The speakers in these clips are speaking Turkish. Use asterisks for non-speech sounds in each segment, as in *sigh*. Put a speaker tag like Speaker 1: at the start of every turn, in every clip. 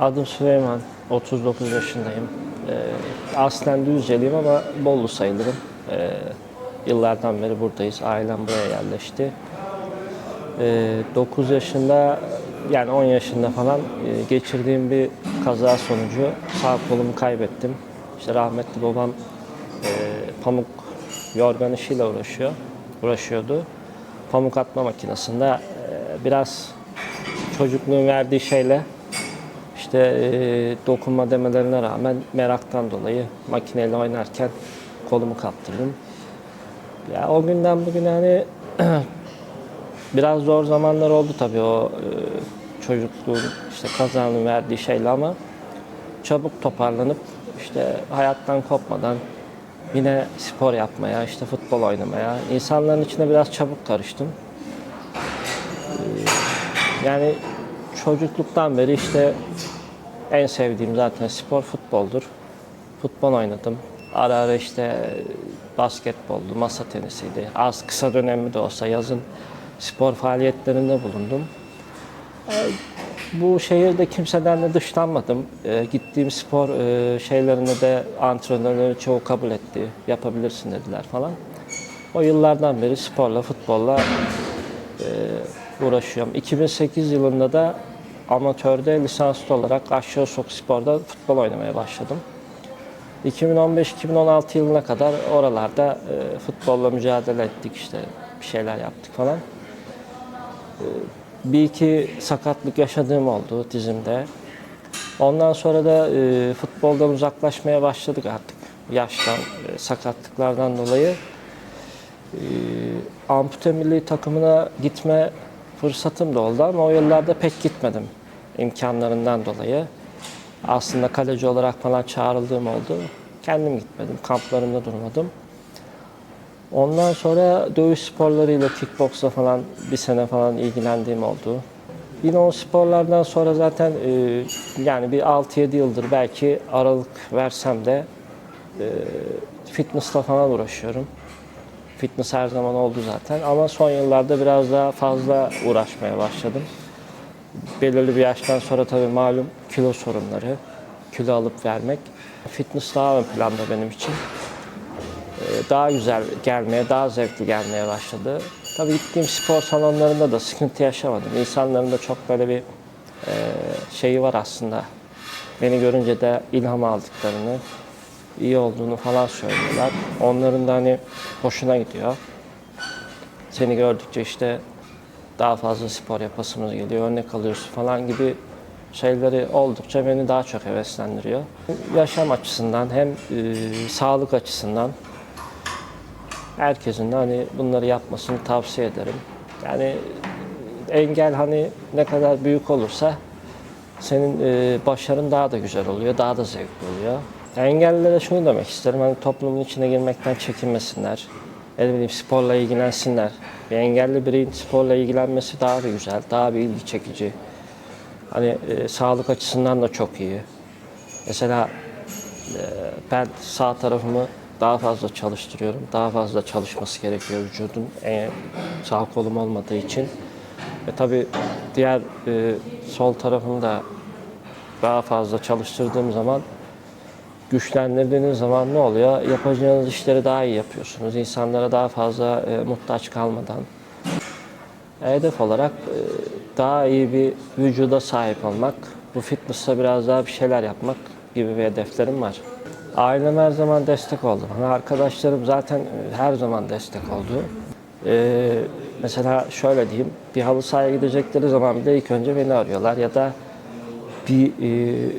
Speaker 1: Adım Süleyman, 39 yaşındayım. Ee, aslen Düzceliyim ama Bollu sayılırım. Ee, yıllardan beri buradayız. Ailem buraya yerleşti. Ee, 9 yaşında, yani 10 yaşında falan e, geçirdiğim bir kaza sonucu sağ kolumu kaybettim. İşte rahmetli babam e, pamuk yorgan işiyle uğraşıyor, uğraşıyordu. Pamuk atma makinesinde e, biraz çocukluğun verdiği şeyle işte e, dokunma demelerine rağmen meraktan dolayı makineyle oynarken kolumu kaptırdım. Ya o günden bugüne hani *clears throat* biraz zor zamanlar oldu tabii o e, çocukluğun işte kazanın verdiği şeyle ama çabuk toparlanıp işte hayattan kopmadan yine spor yapmaya, işte futbol oynamaya, insanların içine biraz çabuk karıştım. Yani çocukluktan beri işte en sevdiğim zaten spor futboldur. Futbol oynadım. Ara ara işte basketboldu, masa tenisiydi. Az kısa dönemli de olsa yazın spor faaliyetlerinde bulundum. Ee, Bu şehirde kimseden de dışlanmadım. Ee, Gittiğim spor e, şeylerinde de antrenörleri çoğu kabul etti. Yapabilirsin dediler falan. O yıllardan beri sporla, futbolla uğraşıyorum. 2008 yılında da amatörde lisanslı olarak Aşağı Sok Spor'da futbol oynamaya başladım. 2015-2016 yılına kadar oralarda e, futbolla mücadele ettik işte bir şeyler yaptık falan. E, bir iki sakatlık yaşadığım oldu dizimde. Ondan sonra da e, futboldan uzaklaşmaya başladık artık yaştan, sakatlıklardan dolayı. E, ampute milli takımına gitme fırsatım da oldu ama o yıllarda pek gitmedim imkanlarından dolayı. Aslında kaleci olarak falan çağrıldığım oldu. Kendim gitmedim, kamplarında durmadım. Ondan sonra dövüş sporlarıyla, kickboksla falan bir sene falan ilgilendiğim oldu. Yine o sporlardan sonra zaten e, yani bir 6-7 yıldır belki aralık versem de e, fitnessla falan uğraşıyorum. Fitness her zaman oldu zaten ama son yıllarda biraz daha fazla uğraşmaya başladım. Belirli bir yaştan sonra tabii malum kilo sorunları, kilo alıp vermek. Fitness daha ön planda benim için. Ee, Daha güzel gelmeye, daha zevkli gelmeye başladı. Tabii gittiğim spor salonlarında da sıkıntı yaşamadım. İnsanların da çok böyle bir e, şeyi var aslında. Beni görünce de ilham aldıklarını, iyi olduğunu falan söylüyorlar. Onların da hani hoşuna gidiyor. Seni gördükçe işte daha fazla spor yapasımız geliyor, örnek alıyorsun falan gibi şeyleri oldukça beni daha çok heveslendiriyor. Yaşam açısından hem e, sağlık açısından herkesin hani bunları yapmasını tavsiye ederim. Yani engel hani ne kadar büyük olursa senin e, başarın daha da güzel oluyor, daha da zevkli oluyor. Engellilere şunu demek isterim, hani toplumun içine girmekten çekinmesinler. Ne bileyim sporla ilgilensinler. Bir engelli bireyin sporla ilgilenmesi daha da güzel, daha bir ilgi çekici. Hani e, sağlık açısından da çok iyi. Mesela e, ben sağ tarafımı daha fazla çalıştırıyorum. Daha fazla çalışması gerekiyor vücudun. E, sağ kolum olmadığı için. Ve tabii diğer e, sol tarafımı da daha fazla çalıştırdığım zaman güçlendirdiğiniz zaman ne oluyor? Yapacağınız işleri daha iyi yapıyorsunuz. İnsanlara daha fazla e, muhtaç kalmadan. Hedef olarak e, daha iyi bir vücuda sahip olmak, bu fitness'a biraz daha bir şeyler yapmak gibi bir hedeflerim var. Ailem her zaman destek oldu. Bana arkadaşlarım zaten e, her zaman destek oldu. E, mesela şöyle diyeyim, bir halı sahaya gidecekleri zaman bile ilk önce beni arıyorlar ya da bir e,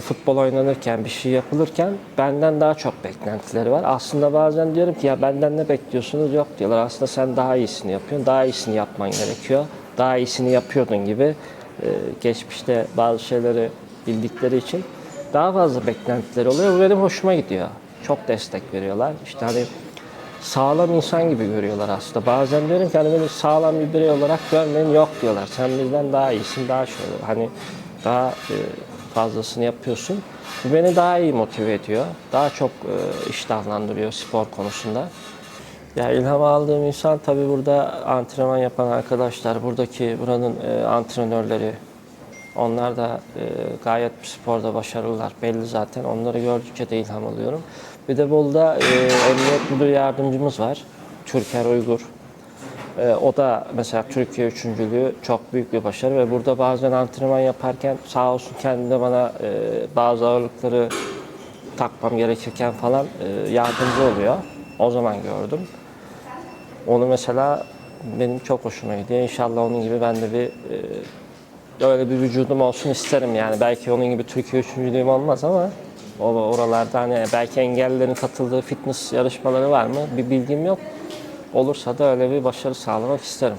Speaker 1: futbol oynanırken, bir şey yapılırken benden daha çok beklentileri var. Aslında bazen diyorum ki ya benden ne bekliyorsunuz? Yok diyorlar. Aslında sen daha iyisini yapıyorsun. Daha iyisini yapman gerekiyor. Daha iyisini yapıyordun gibi e, geçmişte bazı şeyleri bildikleri için daha fazla beklentileri oluyor. Bu benim hoşuma gidiyor. Çok destek veriyorlar. İşte hani sağlam insan gibi görüyorlar aslında. Bazen diyorum ki hani beni sağlam bir birey olarak görmeyin yok diyorlar. Sen bizden daha iyisin, daha şöyle. Hani daha e, fazlasını yapıyorsun. Bu beni daha iyi motive ediyor. Daha çok e, iştahlandırıyor spor konusunda. Ya ilham aldığım insan tabii burada antrenman yapan arkadaşlar, buradaki buranın e, antrenörleri, Onlar da e, gayet sporda başarılılar. Belli zaten. Onları gördükçe de ilham alıyorum. Bir de Bolu'da e, Emniyet Müdür Yardımcımız var. Türker Uygur. E, o da mesela Türkiye üçüncülüğü çok büyük bir başarı ve burada bazen antrenman yaparken sağ olsun kendi de bana e, bazı ağırlıkları takmam gerekirken falan e, yardımcı oluyor. O zaman gördüm. Onu mesela benim çok hoşuma gidiyor. İnşallah onun gibi ben de bir e, öyle bir vücudum olsun isterim yani. Belki onun gibi Türkiye üçüncülüğüm olmaz ama o oralarda hani belki engellilerin katıldığı fitness yarışmaları var mı? Bir bilgim yok. Olursa da öyle bir başarı sağlamak isterim.